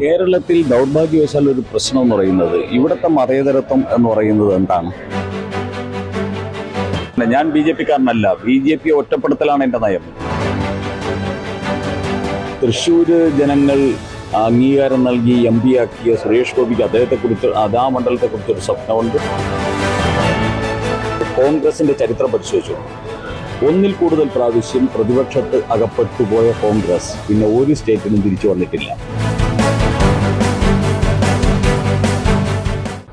കേരളത്തിൽ ദൗർഭാഗ്യവശാൽ ഒരു പ്രശ്നം എന്ന് പറയുന്നത് ഇവിടുത്തെ മതേതരത്വം എന്ന് പറയുന്നത് എന്താണ്? ഞാൻ ബി ജെ പിക്കാരനല്ല. ബി ജെ പി ഒറ്റപ്പെടുത്തലാണ് എന്റെ നയം. തൃശൂര് ജനങ്ങൾ അംഗീകാരം നൽകി എം പി ആക്കിയ സുരേഷ് ഗോപിക്ക് അദ്ദേഹത്തെക്കുറിച്ച് അതാ മണ്ഡലത്തെക്കുറിച്ച് ഒരു സ്വപ്നമുണ്ട്. കോൺഗ്രസിന്റെ ചരിത്രം പരിശോധിച്ചു. ഒന്നിൽ കൂടുതൽ പ്രാവശ്യം പ്രതിപക്ഷത്ത് അകപ്പെട്ടുപോയ കോൺഗ്രസ് പിന്നെ ഒരു സ്റ്റേറ്റിനും തിരിച്ചു വന്നിട്ടില്ല.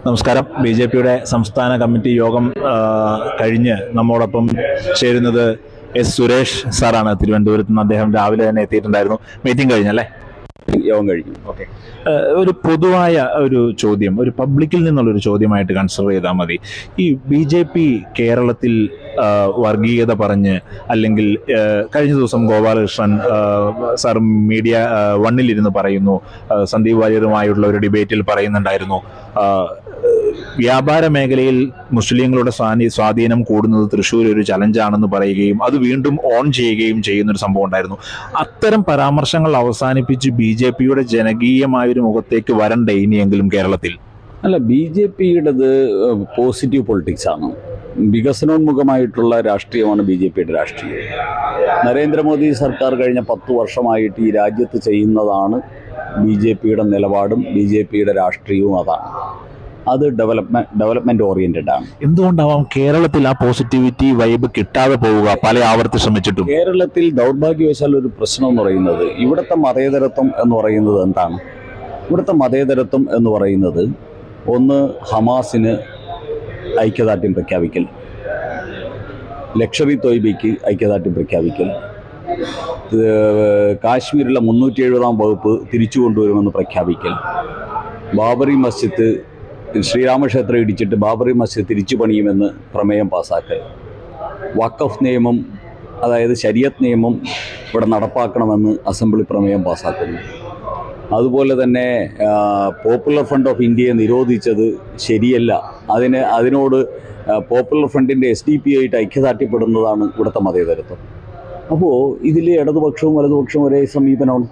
നമസ്കാരം. ബി ജെ പിയുടെ സംസ്ഥാന കമ്മിറ്റി യോഗം കഴിഞ്ഞ് നമ്മോടൊപ്പം ചേരുന്നത് എസ് സുരേഷ് സാറാണ്. തിരുവനന്തപുരത്ത് നിന്ന് അദ്ദേഹം രാവിലെ തന്നെ എത്തിയിട്ടുണ്ടായിരുന്നു. മീറ്റിംഗ് കഴിഞ്ഞല്ലേ യോഗം കഴിഞ്ഞു ഓക്കെ ഒരു പൊതുവായ ഒരു ചോദ്യം ഒരു പബ്ലിക്കിൽ നിന്നുള്ള ഒരു ചോദ്യമായിട്ട് കൺസിഡർ ചെയ്താൽ മതി. ഈ ബി ജെ പി കേരളത്തിൽ വർഗീയത പറഞ്ഞ് അല്ലെങ്കിൽ കഴിഞ്ഞ ദിവസം ഗോപാലകൃഷ്ണൻ സർ മീഡിയ വണ്ണിലിരുന്ന് പറയുന്നു സന്ദീപ് വാര്യരുമായുള്ള ഒരു ഡിബേറ്റിൽ പറയുന്നുണ്ടായിരുന്നു വ്യാപാര മേഖലയിൽ മുസ്ലിങ്ങളുടെ സ്വാധീ- സ്വാധീനം കൂടുന്നത് തൃശ്ശൂർ ഒരു ചലഞ്ചാണെന്ന് പറയുകയും അത് വീണ്ടും ഓൺ ചെയ്യുകയും ചെയ്യുന്ന ഒരു സംഭവം ഉണ്ടായിരുന്നു. അത്തരം പരാമർശങ്ങൾ അവസാനിപ്പിച്ച് ബി ജെ പിയുടെ ജനകീയമായ ഒരു മുഖത്തേക്ക് വരണ്ടേ ഇനിയെങ്കിലും കേരളത്തിൽ? അല്ല ബി ജെ പിയുടേത് പോസിറ്റീവ് പൊളിറ്റിക്സ് ആണ് വികസനോന്മുഖമായിട്ടുള്ള രാഷ്ട്രീയമാണ് ബി ജെ പിയുടെ രാഷ്ട്രീയം. നരേന്ദ്രമോദി സർക്കാർ കഴിഞ്ഞ പത്ത് വർഷമായിട്ട് ഈ രാജ്യത്ത് ചെയ്യുന്നതാണ് ബി ജെ പിയുടെ നിലപാടും ബി ജെ പിയുടെ രാഷ്ട്രീയവും അതാണ്. അത് ഡെവലപ്മെന്റ് ഡെവലപ്മെന്റ് ഓറിയന്റഡ് ആണ്. എന്തുകൊണ്ടാവാം കേരളത്തിൽ ആ പോസിറ്റിവിറ്റി വൈബ് കിട്ടാതെ പോവുക? പല ആവർത്തി ശ്രമിച്ചിട്ടും. കേരളത്തിൽ ദൗർഭാഗ്യവശാൽ ഒരു പ്രശ്നം എന്ന് പറയുന്നത് ഇവിടുത്തെ മതേതരത്വം എന്ന് പറയുന്നത് എന്താണ്? ഇവിടുത്തെ മതേതരത്വം എന്ന് പറയുന്നത് ഒന്ന് ഹമാസിന് ഐക്യദാർഢ്യം പ്രഖ്യാപിക്കൽ ലക്ഷറി തൊയ്ബിക്ക് ഐക്യദാർഢ്യം പ്രഖ്യാപിക്കൽ കാശ്മീരിലെ മുന്നൂറ്റി എഴുപതാം വകുപ്പ് തിരിച്ചു കൊണ്ടുവരുമെന്ന് പ്രഖ്യാപിക്കൽ ബാബറി മസ്ജിദ് ശ്രീരാമക്ഷേത്രം ഇടിച്ചിട്ട് ബാബറി മസ്ജിദ് തിരിച്ചു പണിയുമെന്ന് പ്രമേയം പാസ്സാക്കുക വഖഫ് നിയമം അതായത് ശരിയത്ത് നിയമം ഇവിടെ നടപ്പാക്കണമെന്ന് അസംബ്ലി പ്രമേയം പാസ്സാക്കുന്നു അതുപോലെ തന്നെ പോപ്പുലർ ഫ്രണ്ട് ഓഫ് ഇന്ത്യയെ നിരോധിച്ചത് ശരിയല്ല. അതിന് അതിനോട് പോപ്പുലർ ഫ്രണ്ടിന്റെ എസ് ഡി പി ആയിട്ട് ഐക്യദാർഢ്യപ്പെടുന്നതാണ് ഇവിടുത്തെ മതേതരത്വം. അപ്പോൾ ഇതിൽ ഇടതുപക്ഷവും വലതുപക്ഷവും ഒരേ സമീപനമാണ്.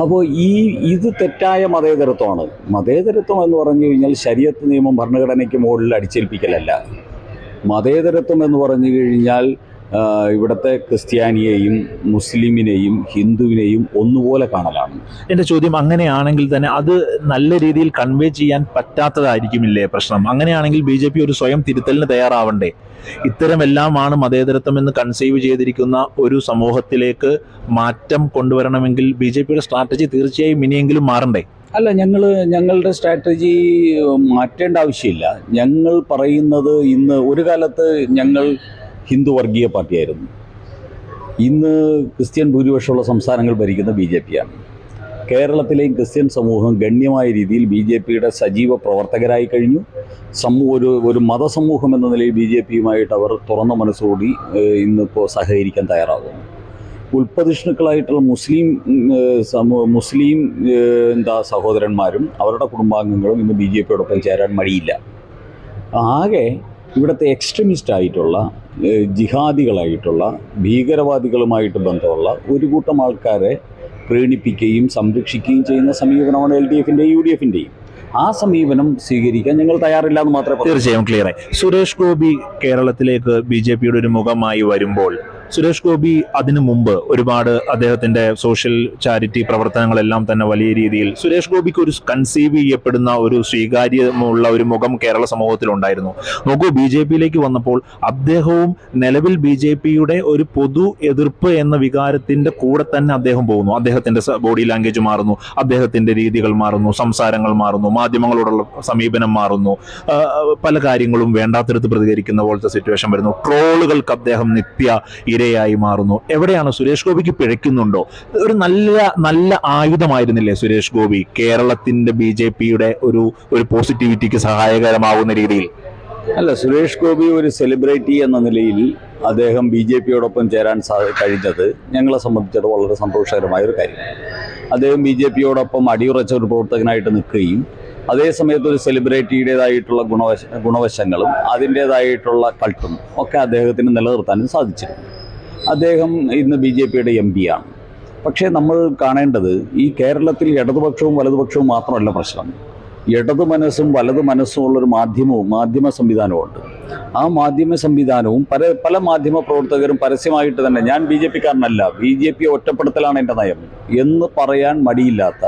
അപ്പോൾ ഈ ഇത് തെറ്റായ മതേതരത്വമാണ്. മതേതരത്വം എന്ന് പറഞ്ഞു കഴിഞ്ഞാൽ ശരീരത്ത് നിയമം ഭരണഘടനയ്ക്ക് മുകളിൽ അടിച്ചേൽപ്പിക്കലല്ല. മതേതരത്വം എന്ന് പറഞ്ഞു കഴിഞ്ഞാൽ ഇവിടുത്തെ ക്രിസ്ത്യാനിയെയും മുസ്ലിമിനെയും ഹിന്ദുവിനെയും ഒന്നുപോലെ കാണലാണ്. എന്റെ ചോദ്യം അങ്ങനെയാണെങ്കിൽ തന്നെ അത് നല്ല രീതിയിൽ കൺവേ ചെയ്യാൻ പറ്റാത്തതായിരിക്കുമില്ലേ പ്രശ്നം? അങ്ങനെയാണെങ്കിൽ ബി ജെ പി ഒരു സ്വയം തിരുത്തലിന് തയ്യാറാവണ്ടേ? ഇത്തരം എല്ലാമാണ് മതേതരത്വം എന്ന് കൺസീവ് ചെയ്തിരിക്കുന്ന ഒരു സമൂഹത്തിലേക്ക് മാറ്റം കൊണ്ടുവരണമെങ്കിൽ ബി ജെ പിയുടെ സ്ട്രാറ്റജി തീർച്ചയായും ഇനിയെങ്കിലും മാറണ്ടേ? അല്ല ഞങ്ങൾ ഞങ്ങളുടെ സ്ട്രാറ്റജി മാറ്റേണ്ട ആവശ്യമില്ല. ഞങ്ങൾ പറയുന്നത് ഇന്ന് ഒരു കാലത്ത് ഞങ്ങൾ ഹിന്ദു വർഗീയ പാർട്ടിയായിരുന്നു. ഇന്ന് ക്രിസ്ത്യൻ ഭൂരിപക്ഷമുള്ള സംസ്ഥാനങ്ങൾ ഭരിക്കുന്ന ബി ജെ പിയാണ് കേരളത്തിലെയും ക്രിസ്ത്യൻ സമൂഹം ഗണ്യമായ രീതിയിൽ ബി ജെ പിയുടെ സജീവ പ്രവർത്തകരായി കഴിഞ്ഞു. സമൂഹ ഒരു ഒരു മതസമൂഹം എന്ന നിലയിൽ ബി ജെ പിയുമായിട്ട് അവർ തുറന്ന മനസ്സോടി ഇന്നിപ്പോൾ സഹകരിക്കാൻ തയ്യാറാകുന്നു. ഉൽപ്പതിഷ്ണുക്കളായിട്ടുള്ള മുസ്ലിം സമൂഹ സമൂ മുസ്ലിം എന്താ സഹോദരന്മാരും അവരുടെ കുടുംബാംഗങ്ങളും ഇന്ന് ബി ജെ പിയോടൊപ്പം ചേരാൻ മടിയില്ല. ആകെ ഇവിടുത്തെ എക്സ്ട്രീമിസ്റ്റ് ആയിട്ടുള്ള ജിഹാദികളായിട്ടുള്ള ഭീകരവാദികളുമായിട്ട് ബന്ധമുള്ള ഒരു കൂട്ടം ആൾക്കാരെ പ്രീണിപ്പിക്കുകയും സംരക്ഷിക്കുകയും ചെയ്യുന്ന സമീപനമാണ് എൽ ഡി എഫിന്റെയും യു ഡി എഫിന്റെയും ആ സമീപനം സ്വീകരിക്കാൻ ഞങ്ങൾ തയ്യാറില്ല എന്ന് മാത്രമേ. തീർച്ചയായും ക്ലിയർ ആയി സുരേഷ് ഗോപി കേരളത്തിലേക്ക് ബി ജെ പിയുടെ ഒരു മുഖമായി വരുമ്പോൾ സുരേഷ് ഗോപി അതിനു മുമ്പ് ഒരുപാട് അദ്ദേഹത്തിന്റെ സോഷ്യൽ ചാരിറ്റി പ്രവർത്തനങ്ങളെല്ലാം തന്നെ വലിയ രീതിയിൽ സുരേഷ് ഗോപിക്ക് ഒരു കൺസീവ് ചെയ്യപ്പെടുന്ന ഒരു സ്വീകാര്യമുള്ള ഒരു മുഖം കേരള സമൂഹത്തിൽ ഉണ്ടായിരുന്നു നോക്കൂ ബി ജെ പിയിലേക്ക് വന്നപ്പോൾ അദ്ദേഹവും നിലവിൽ ബി ജെ പിയുടെ ഒരു പൊതു എതിർപ്പ് എന്ന വികാരത്തിന്റെ കൂടെ തന്നെ അദ്ദേഹം പോകുന്നു. അദ്ദേഹത്തിന്റെ ബോഡി ലാംഗ്വേജ് മാറുന്നു അദ്ദേഹത്തിന്റെ രീതികൾ മാറുന്നു സംസാരങ്ങൾ മാറുന്നു മാധ്യമങ്ങളോടുള്ള സമീപനം മാറുന്നു. പല കാര്യങ്ങളും വേണ്ടാത്തരത്ത് പ്രതികരിക്കുന്ന പോലത്തെ സിറ്റുവേഷൻ വരുന്നു. ട്രോളുകൾക്ക് അദ്ദേഹം നിത്യ ഇരയായി മാറുന്നു എവിടെയാണ് സുരേഷ് ഗോപിക്ക് പിഴയ്ക്കുന്നുണ്ടോ? ഒരു നല്ല നല്ല ആയുധമായിരുന്നില്ലേ സുരേഷ് ഗോപി? കേരളത്തിന്റെ ബി ജെ പിയുടെ ഒരു ഒരു പോസിറ്റിവിറ്റിക്ക് സഹായകരമാകുന്ന രീതിയിൽ. അല്ല സുരേഷ് ഗോപി ഒരു സെലിബ്രിറ്റി എന്ന നിലയിൽ അദ്ദേഹം ബി ജെ പിയോടൊപ്പം ചേരാൻ കഴിഞ്ഞത് ഞങ്ങളെ സംബന്ധിച്ചിടത്തോളം വളരെ സന്തോഷകരമായ ഒരു കാര്യം. അദ്ദേഹം ബി ജെ പിയോടൊപ്പം അടിയുറച്ച ഒരു പ്രവർത്തകനായിട്ട് നിൽക്കുകയും അതേസമയത്ത് ഒരു സെലിബ്രിറ്റിയുടേതായിട്ടുള്ള ഗുണവശ ഗുണവശങ്ങളും അതിന്റേതായിട്ടുള്ള കൾട്ടും ഒക്കെ അദ്ദേഹത്തിന് നിലനിർത്താനും സാധിച്ചിരുന്നു. അദ്ദേഹം ഇന്ന് ബി ജെ പിയുടെ എം പിയാണ് പക്ഷേ നമ്മൾ കാണേണ്ടത് ഈ കേരളത്തിൽ ഇടതുപക്ഷവും വലതുപക്ഷവും മാത്രമല്ല പ്രശ്നം. ഇടത് മനസ്സും വലത് മനസ്സും ഉള്ളൊരു മാധ്യമവും മാധ്യമ സംവിധാനവും ഉണ്ട്. ആ മാധ്യമ സംവിധാനവും പല പല മാധ്യമ പ്രവർത്തകരും പരസ്യമായിട്ട് തന്നെ ഞാൻ ബി ജെ പിക്കാരനല്ല ബി ജെ പി ഒറ്റപ്പെടുത്തലാണ് എന്റെ നയം എന്ന് പറയാൻ മടിയില്ലാത്ത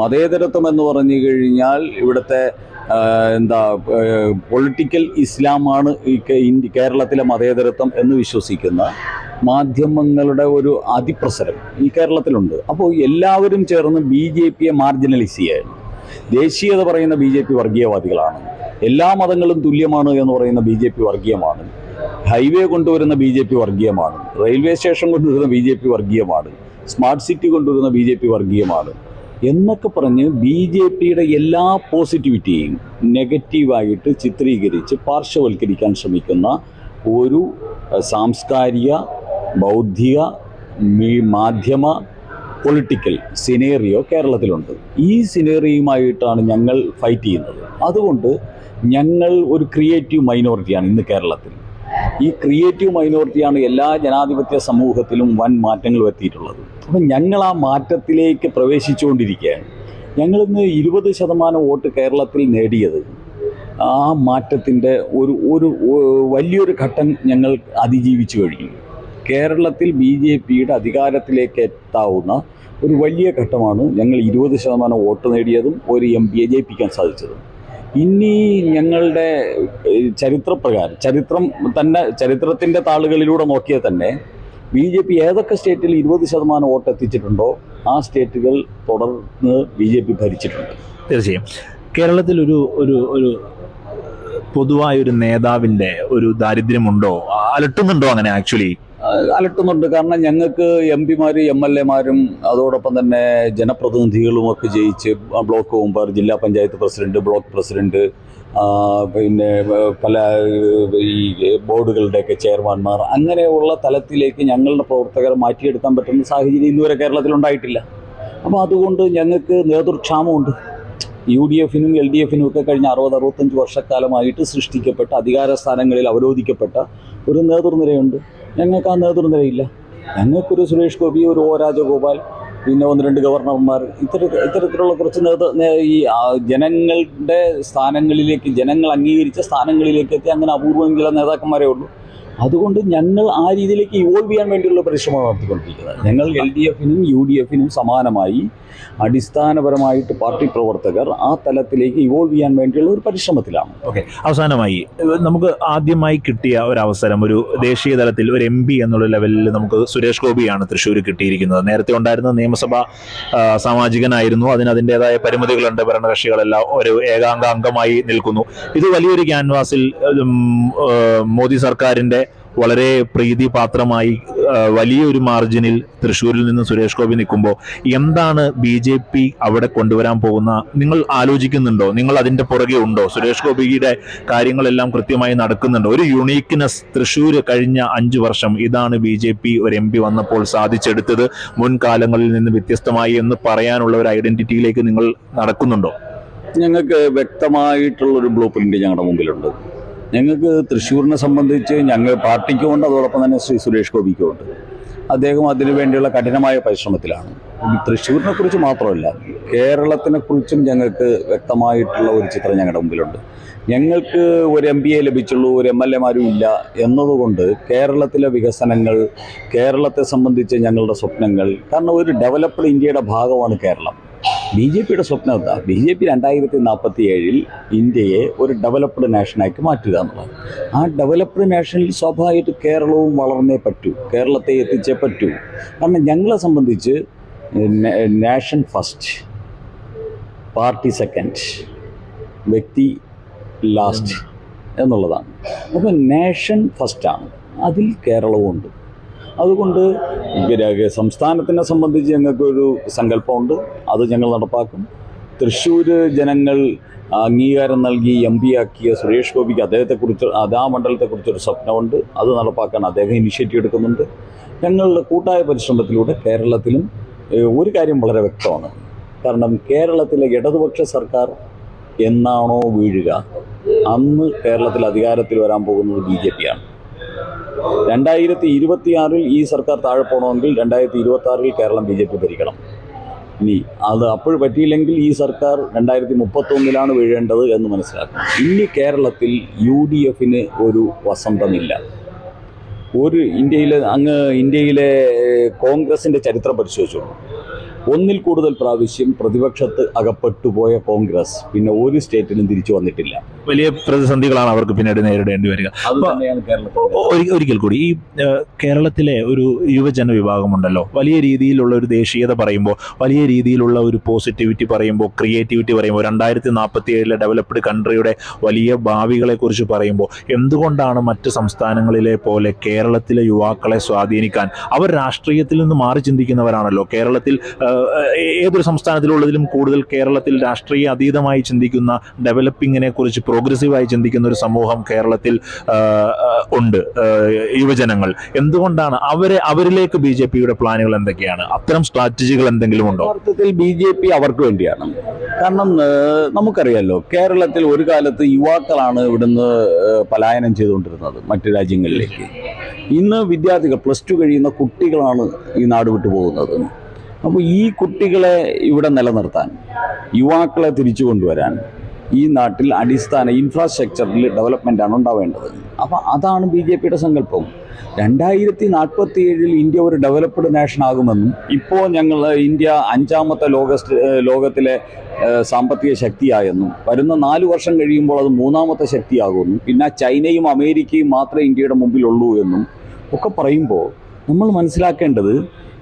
മതേതരത്വം എന്ന് പറഞ്ഞു കഴിഞ്ഞാൽ ഇവിടുത്തെ എന്താ പൊളിറ്റിക്കൽ ഇസ്ലാമാണ് കേരളത്തിലെ മതേതരത്വം എന്ന് വിശ്വസിക്കുന്ന മാധ്യമങ്ങളുടെ ഒരു അതിപ്രസരം ഈ കേരളത്തിലുണ്ട്. അപ്പോൾ എല്ലാവരും ചേർന്ന് ബി ജെ പിയെ മാർജിനലൈസ് ചെയ്യുകയാണ് ദേശീയത പറയുന്ന ബി ജെ പി വർഗീയവാദികളാണ്. എല്ലാ മതങ്ങളും തുല്യമാണ് എന്ന് പറയുന്ന ബി ജെ പി വർഗീയമാണ്. ഹൈവേ കൊണ്ടുവരുന്ന ബി ജെ പി വർഗീയമാണ്. റെയിൽവേ സ്റ്റേഷൻ കൊണ്ടുവരുന്ന ബി ജെ പി വർഗീയമാണ്. സ്മാർട്ട് സിറ്റി കൊണ്ടുവരുന്ന ബി ജെ പി വർഗീയമാണ്. എന്നൊക്കെ പറഞ്ഞ് ബി ജെ പിയുടെ എല്ലാ പോസിറ്റിവിറ്റിയും നെഗറ്റീവായിട്ട് ചിത്രീകരിച്ച് പാർശ്വവൽക്കരിക്കാൻ ശ്രമിക്കുന്ന ഒരു സാംസ്കാരിക ബൗദ്ധിക മാധ്യമ പൊളിറ്റിക്കൽ സിനേറിയോ കേരളത്തിലുണ്ട്. ഈ സിനേറിയുമായിട്ടാണ് ഞങ്ങൾ ഫൈറ്റ് ചെയ്യുന്നത്. അതുകൊണ്ട് ഞങ്ങൾ ഒരു ക്രിയേറ്റീവ് മൈനോറിറ്റിയാണ് ഇന്ന് കേരളത്തിൽ. ഈ ക്രിയേറ്റീവ് മൈനോറിറ്റിയാണ് എല്ലാ ജനാധിപത്യ സമൂഹത്തിലും വൻ മാറ്റങ്ങൾ വരുത്തിയിട്ടുള്ളത്. അപ്പം ഞങ്ങൾ ആ മാറ്റത്തിലേക്ക് പ്രവേശിച്ചുകൊണ്ടിരിക്കുകയാണ്. ഞങ്ങളിന്ന് ഇരുപത് ശതമാനം വോട്ട് കേരളത്തിൽ നേടിയത്. ആ മാറ്റത്തിന്റെ ഒരു ഒരു വലിയൊരു ഘട്ടം ഞങ്ങൾ അതിജീവിച്ചു കഴിഞ്ഞു. കേരളത്തിൽ ബി ജെ പിയുടെ അധികാരത്തിലേക്ക് എത്താവുന്ന ഒരു വലിയ ഘട്ടമാണ് ഞങ്ങൾ ഇരുപത് ശതമാനം വോട്ട് നേടിയതും ഒരു എം പിയെ ജയിപ്പിക്കാൻ സാധിച്ചതും. ഇനി ഞങ്ങളുടെ ചരിത്രപ്രകാരം ചരിത്രം തന്നെ ചരിത്രത്തിന്റെ താളുകളിലൂടെ നോക്കിയാൽ തന്നെ ബി ജെ പി ഏതൊക്കെ സ്റ്റേറ്റിൽ ഇരുപത് ശതമാനം വോട്ട് എത്തിച്ചിട്ടുണ്ടോ ആ സ്റ്റേറ്റുകൾ തുടർന്ന് ബി ജെ പി ഭരിച്ചിട്ടുണ്ട്. തീർച്ചയായും. കേരളത്തിൽ ഒരു ഒരു ഒരു പൊതുവായ ഒരു നേതാവിന്റെ ഒരു ദാരിദ്ര്യമുണ്ടോ? അലട്ടുന്നുണ്ടോ അങ്ങനെ ആക്ച്വലി? അലട്ടുന്നുണ്ട്. കാരണം ഞങ്ങൾക്ക് എം പിമാരും എം എൽ എമാരും അതോടൊപ്പം തന്നെ ജനപ്രതിനിധികളും ഒക്കെ ജയിച്ച് ബ്ലോക്ക് മെമ്പർ ജില്ലാ പഞ്ചായത്ത് പ്രസിഡന്റ് ബ്ലോക്ക് പ്രസിഡന്റ് പിന്നെ പല ഈ ഈ ബോർഡുകളുടെയൊക്കെ ചെയർമാൻമാർ അങ്ങനെയുള്ള തലത്തിലേക്ക് ഞങ്ങളുടെ പ്രവർത്തകരെ മാറ്റിയെടുക്കാൻ പറ്റുന്ന സാഹചര്യം ഇന്നുവരെ കേരളത്തിൽ ഉണ്ടായിട്ടില്ല. അപ്പോൾ അതുകൊണ്ട് ഞങ്ങൾക്ക് നേതൃക്ഷാമമുണ്ട്. യു ഡി എഫിനും എൽ ഡി എഫിനും ഒക്കെ കഴിഞ്ഞ അറുപത് അറുപത്തഞ്ച് വർഷക്കാലമായിട്ട് സൃഷ്ടിക്കപ്പെട്ട അധികാര സ്ഥാനങ്ങളിൽ അവരോധിക്കപ്പെട്ട ഒരു നേതൃനിരയുണ്ട്. ഞങ്ങൾക്ക് ആ നേതൃനിരയില്ല. ഞങ്ങൾക്കൊരു സുരേഷ് ഗോപി ഒരു ഒ രാജഗോപാൽ പിന്നെ ഒന്ന് രണ്ട് ഗവർണർമാർ ഇത്തര ഇത്തരത്തിലുള്ള കുറച്ച് നേതൃ ഈ ജനങ്ങളുടെ സ്ഥാനങ്ങളിലേക്ക് ജനങ്ങൾ അംഗീകരിച്ച സ്ഥാനങ്ങളിലേക്ക് എത്തി അങ്ങനെ അപൂർവമെങ്കിലുള്ള നേതാക്കന്മാരേ ഉള്ളൂ. അതുകൊണ്ട് ഞങ്ങൾ ആ രീതിയിലേക്ക് ഇവോൾവ് ചെയ്യാൻ വേണ്ടിയുള്ള പരിശ്രമം നടത്തിക്കൊണ്ടിരിക്കുന്നത്. ഞങ്ങൾ എൽ ഡി എഫിനും യു ഡി എഫിനും സമാനമായി അടിസ്ഥാനപരമായിട്ട് പാർട്ടി പ്രവർത്തകർ ആ തലത്തിലേക്ക് ഇവോൾവ് ചെയ്യാൻ വേണ്ടിയുള്ള ഒരു പരിശ്രമത്തിലാണ്. ഓക്കെ അവസാനമായി നമുക്ക് ആദ്യമായി കിട്ടിയ ഒരു അവസരം ഒരു ദേശീയ തലത്തിൽ ഒരു എം പി എന്നുള്ള ലെവലിൽ നമുക്ക് സുരേഷ് ഗോപിയാണ് തൃശ്ശൂർ കിട്ടിയിരിക്കുന്നത്. നേരത്തെ ഉണ്ടായിരുന്ന നിയമസഭ സാമാജികനായിരുന്നു. അതിന് അതിന്റെതായ പരിമിതികളുണ്ട്. ഭരണകക്ഷികളെല്ലാം ഒരു ഏകാംഗ അംഗമായി നിൽക്കുന്നു. ഇത് വലിയൊരു ക്യാൻവാസിൽ മോദി സർക്കാരിന്റെ വളരെ പ്രീതിപാത്രമായി വലിയൊരു മാർജിനിൽ തൃശ്ശൂരിൽ നിന്ന് സുരേഷ് ഗോപി നിൽക്കുമ്പോൾ എന്താണ് ബി ജെ പി അവിടെ കൊണ്ടുവരാൻ പോകുന്ന? നിങ്ങൾ ആലോചിക്കുന്നുണ്ടോ? നിങ്ങൾ അതിന്റെ പുറകെ ഉണ്ടോ? സുരേഷ് ഗോപിയുടെ കാര്യങ്ങളെല്ലാം കൃത്യമായി നടക്കുന്നുണ്ടോ? ഒരു യുണീക്നെസ് തൃശ്ശൂർ കഴിഞ്ഞ അഞ്ചു വർഷം ഇതാണ് ബി ജെ പി ഒരു എം പി വന്നപ്പോൾ സാധിച്ചെടുത്തത്. മുൻകാലങ്ങളിൽ നിന്ന് വ്യത്യസ്തമായി എന്ന് പറയാനുള്ള ഒരു ഐഡന്റിറ്റിയിലേക്ക് നിങ്ങൾ നടക്കുന്നുണ്ടോ? ഞങ്ങൾക്ക് വ്യക്തമായിട്ടുള്ളൊരു ബ്ലൂ പ്രിന്റ് ഞങ്ങളുടെ മുമ്പിലുണ്ട്. ഞങ്ങൾക്ക് തൃശ്ശൂരിനെ സംബന്ധിച്ച് ഞങ്ങൾ പാർട്ടിക്കുമുണ്ട് അതോടൊപ്പം തന്നെ ശ്രീ സുരേഷ് ഗോപിക്കുമുണ്ട് അദ്ദേഹം അതിനു വേണ്ടിയുള്ള കഠിനമായ പരിശ്രമത്തിലാണ്. തൃശ്ശൂരിനെ കുറിച്ച് മാത്രമല്ല കേരളത്തിനെ കുറിച്ചും ഞങ്ങൾക്ക് വ്യക്തമായിട്ടുള്ള ഒരു ചിത്രം ഞങ്ങളുടെ മുമ്പിലുണ്ട്. ഞങ്ങൾക്ക് ഒരു എം പി എ ലഭിച്ചുള്ളൂ ഒരു എം എൽ എമാരും ഇല്ല എന്നതുകൊണ്ട് കേരളത്തിലെ വികസനങ്ങൾ കേരളത്തെ സംബന്ധിച്ച് ഞങ്ങളുടെ സ്വപ്നങ്ങൾ കാരണം ഒരു ഡെവലപ്ഡ് ഇന്ത്യയുടെ ഭാഗമാണ് കേരളം. ബി ജെ പിയുടെ സ്വപ്നം എന്താ? ബി ജെ പി രണ്ടായിരത്തി നാൽപ്പത്തി ഏഴിൽ ഇന്ത്യയെ ഒരു ഡെവലപ്ഡ് നാഷനാക്കി മാറ്റുക എന്നുള്ളത്. ആ ഡെവലപ്ഡ് നാഷനിൽ സ്വാഭാവികമായിട്ട് കേരളവും വളർന്നേ പറ്റൂ കേരളത്തെ എത്തിച്ചേ പറ്റൂ. കാരണം ഞങ്ങളെ സംബന്ധിച്ച് നാഷൻ ഫസ്റ്റ് പാർട്ടി സെക്കൻഡ് വ്യക്തി ലാസ്റ്റ് എന്നുള്ളതാണ്. അപ്പോൾ നാഷൻ ഫസ്റ്റാണ്. അതിൽ കേരളവും ഉണ്ട്. അതുകൊണ്ട് സംസ്ഥാനത്തിനെ സംബന്ധിച്ച് ഞങ്ങൾക്കൊരു സങ്കല്പമുണ്ട്. അത് ഞങ്ങൾ നടപ്പാക്കും. തൃശ്ശൂർ ജനങ്ങൾ അംഗീകാരം നൽകി എം പി ആക്കിയ സുരേഷ് ഗോപിക്ക് അദ്ദേഹത്തെക്കുറിച്ച് അതാ മണ്ഡലത്തെക്കുറിച്ചൊരു സ്വപ്നമുണ്ട്. അത് നടപ്പാക്കാൻ അദ്ദേഹം ഇനിഷ്യേറ്റീവ് എടുക്കുന്നുണ്ട്. ഞങ്ങളുടെ കൂട്ടായ പരിശ്രമത്തിലൂടെ കേരളത്തിലും ഒരു കാര്യം വളരെ വ്യക്തമാണ്. കാരണം കേരളത്തിലെ ഇടതുപക്ഷ സർക്കാർ എന്നാണോ വീഴുക അന്ന് കേരളത്തിൽ അധികാരത്തിൽ വരാൻ പോകുന്നത് ബി ജെ പിയാണ് രണ്ടായിരത്തി ഇരുപത്തിയാറിൽ ഈ സർക്കാർ താഴെ പോകണമെങ്കിൽ രണ്ടായിരത്തി ഇരുപത്തി ആറിൽ കേരളം ബി ജെ പി ഭരിക്കണം. ഇനി അത് അപ്പോൾ പറ്റിയില്ലെങ്കിൽ ഈ സർക്കാർ രണ്ടായിരത്തി മുപ്പത്തൊന്നിലാണ് വീഴേണ്ടത് എന്ന് മനസ്സിലാക്കണം. ഇനി കേരളത്തിൽ യു ഡി എഫിന് ഒരു വസന്തമില്ല. ഒരു ഇന്ത്യയിലെ അങ്ങ് ഇന്ത്യയിലെ കോൺഗ്രസിന്റെ ചരിത്രം പരിശോധിച്ചോളൂ. ഒന്നിൽ കൂടുതൽ പ്രാവശ്യം പ്രതിപക്ഷത്ത് അകപ്പെട്ടുപോയ കോൺഗ്രസ് പിന്നെ ഒരു സ്റ്റേറ്റിലും തിരിച്ചു വന്നിട്ടില്ല. വലിയ പ്രതിസന്ധികളാണ് അവർക്ക് പിന്നീട് നേരിടേണ്ടി വരിക. ഒരിക്കൽ കൂടി ഈ കേരളത്തിലെ ഒരു യുവജന വിഭാഗമുണ്ടല്ലോ. വലിയ രീതിയിലുള്ള ഒരു ദേശീയത പറയുമ്പോൾ വലിയ രീതിയിലുള്ള ഒരു പോസിറ്റിവിറ്റി പറയുമ്പോൾ ക്രിയേറ്റിവിറ്റി പറയുമ്പോൾ രണ്ടായിരത്തി നാൽപ്പത്തി ഏഴിലെ ഡെവലപ്ഡ് കൺട്രിയുടെ വലിയ ഭാവികളെ കുറിച്ച് പറയുമ്പോൾ എന്തുകൊണ്ടാണ് മറ്റ് സംസ്ഥാനങ്ങളിലെ പോലെ കേരളത്തിലെ യുവാക്കളെ സ്വാധീനിക്കാൻ? അവർ രാഷ്ട്രീയത്തിൽ നിന്ന് മാറി ചിന്തിക്കുന്നവരാണല്ലോ. കേരളത്തിൽ ഏതൊരു സംസ്ഥാനത്തിലുള്ളതിലും കൂടുതൽ കേരളത്തിൽ രാഷ്ട്രീയ അതീതമായി ചിന്തിക്കുന്ന ഡെവലപ്പിങ്ങിനെ കുറിച്ച് പ്രോഗ്രസീവായി ചിന്തിക്കുന്ന ഒരു സമൂഹം കേരളത്തിൽ ഉണ്ട് യുവജനങ്ങൾ. എന്തുകൊണ്ടാണ് അവരെ അവരിലേക്ക് ബി ജെ പിയുടെ പ്ലാനുകൾ എന്തൊക്കെയാണ്? അത്തരം സ്ട്രാറ്റജികൾ എന്തെങ്കിലും ഉണ്ടോ? അർത്ഥത്തിൽ ബി ജെ പി അവർക്ക് വേണ്ടിയാണ്. കാരണം നമുക്കറിയാലോ കേരളത്തിൽ ഒരു കാലത്ത് യുവാക്കളാണ് ഇവിടുന്ന് പലായനം ചെയ്തുകൊണ്ടിരുന്നത് മറ്റു രാജ്യങ്ങളിലേക്ക്. ഇന്ന് വിദ്യാർത്ഥികൾ പ്ലസ് ടു കഴിയുന്ന കുട്ടികളാണ് ഈ നാട് വിട്ടു പോകുന്നത് അപ്പോൾ ഈ കുട്ടികളെ ഇവിടെ നിലനിർത്താൻ യുവാക്കളെ തിരിച്ചു കൊണ്ടുവരാൻ ഈ നാട്ടിൽ അടിസ്ഥാന ഇൻഫ്രാസ്ട്രക്ചറിൽ ഡെവലപ്മെന്റ് ആണ് ഉണ്ടാവേണ്ടത്. അപ്പോൾ അതാണ് ബി ജെ പിയുടെ സങ്കല്പം. രണ്ടായിരത്തി നാൽപ്പത്തി ഏഴിൽ ഇന്ത്യ ഒരു ഡെവലപ്ഡ് നേഷൻ ആകുമെന്നും ഇപ്പോൾ ഞങ്ങൾ ഇന്ത്യ അഞ്ചാമത്തെ ലോക ലോകത്തിലെ സാമ്പത്തിക ശക്തിയായെന്നും വരുന്ന നാല് വർഷം കഴിയുമ്പോൾ അത് മൂന്നാമത്തെ ശക്തിയാകുമെന്നും പിന്നെ ചൈനയും അമേരിക്കയും മാത്രമേ ഇന്ത്യയുടെ മുമ്പിലുള്ളൂ എന്നും ഒക്കെ പറയുമ്പോൾ നമ്മൾ മനസ്സിലാക്കേണ്ടത്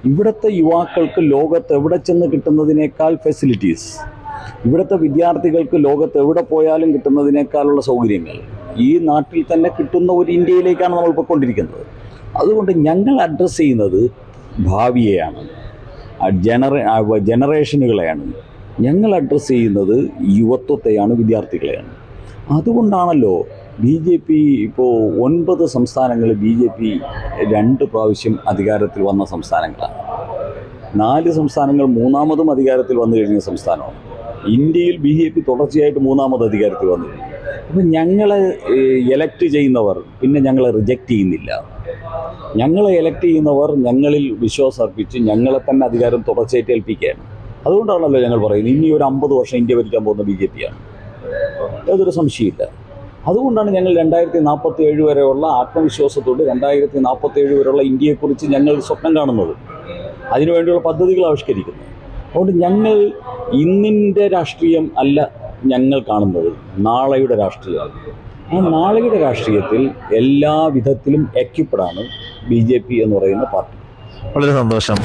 ഇവിടുത്തെ യുവാക്കൾക്ക് ലോകത്ത് എവിടെ ചെന്ന് കിട്ടുന്നതിനേക്കാൾ ഫെസിലിറ്റീസ് ഇവിടുത്തെ വിദ്യാർത്ഥികൾക്ക് ലോകത്ത് എവിടെ പോയാലും കിട്ടുന്നതിനേക്കാളുള്ള സൗകര്യങ്ങൾ ഈ നാട്ടിൽ തന്നെ കിട്ടുന്ന ഒരു ഇന്ത്യയിലേക്കാണ് നമ്മൾ പോയിക്കൊണ്ടിരിക്കുന്നത് അതുകൊണ്ട് ഞങ്ങൾ അഡ്രസ്സ് ചെയ്യുന്നത് ഭാവിയെയാണ് ജനറ ജനറേഷനുകളെയാണ് ഞങ്ങൾ അഡ്രസ്സ് ചെയ്യുന്നത് യുവത്വത്തെയാണ് വിദ്യാർത്ഥികളെയാണ്. അതുകൊണ്ടാണല്ലോ ബി ജെ പി ഇപ്പോൾ ഒൻപത് സംസ്ഥാനങ്ങൾ ബി ജെ പി രണ്ട് പ്രാവശ്യം അധികാരത്തിൽ വന്ന സംസ്ഥാനങ്ങളാണ്. നാല് സംസ്ഥാനങ്ങൾ മൂന്നാമതും അധികാരത്തിൽ വന്നു കഴിഞ്ഞ സംസ്ഥാനമാണ്. ഇന്ത്യയിൽ ബി ജെ പി തുടർച്ചയായിട്ട് മൂന്നാമത് അധികാരത്തിൽ വന്നു അപ്പം ഞങ്ങളെ എലക്ട് ചെയ്യുന്നവർ പിന്നെ ഞങ്ങളെ റിജക്റ്റ് ചെയ്യുന്നില്ല. ഞങ്ങളെ എലക്ട് ചെയ്യുന്നവർ ഞങ്ങളിൽ വിശ്വാസം അർപ്പിച്ച് ഞങ്ങളെ തന്നെ അധികാരം തുടർച്ചയായിട്ട് ഏൽപ്പിക്കുകയാണ്. അതുകൊണ്ടാണല്ലോ ഞങ്ങൾ പറയുന്നത് ഇനി ഒരു അമ്പത് വർഷം ഇന്ത്യ ഭരിക്കാൻ പോകുന്ന ബി ജെ പിയാണ് യാതൊരു സംശയമില്ല അതുകൊണ്ടാണ് ഞങ്ങൾ രണ്ടായിരത്തി നാൽപ്പത്തി ഏഴ് വരെയുള്ള ആത്മവിശ്വാസത്തോട് രണ്ടായിരത്തി നാൽപ്പത്തി ഏഴ് വരെയുള്ള ഇന്ത്യയെക്കുറിച്ച് ഞങ്ങൾ സ്വപ്നം കാണുന്നത്. അതിനുവേണ്ടിയുള്ള പദ്ധതികൾ ആവിഷ്കരിക്കുന്നത്. അതുകൊണ്ട് ഞങ്ങൾ ഇന്നിന്റെ രാഷ്ട്രീയം അല്ല ഞങ്ങൾ കാണുന്നത്. നാളെയുടെ രാഷ്ട്രീയം ആ നാളെയുടെ രാഷ്ട്രീയത്തിൽ എല്ലാ വിധത്തിലും എക്യുപ്പഡാണ് ബി ജെ പി എന്ന് പറയുന്ന പാർട്ടി. വളരെ സന്തോഷം.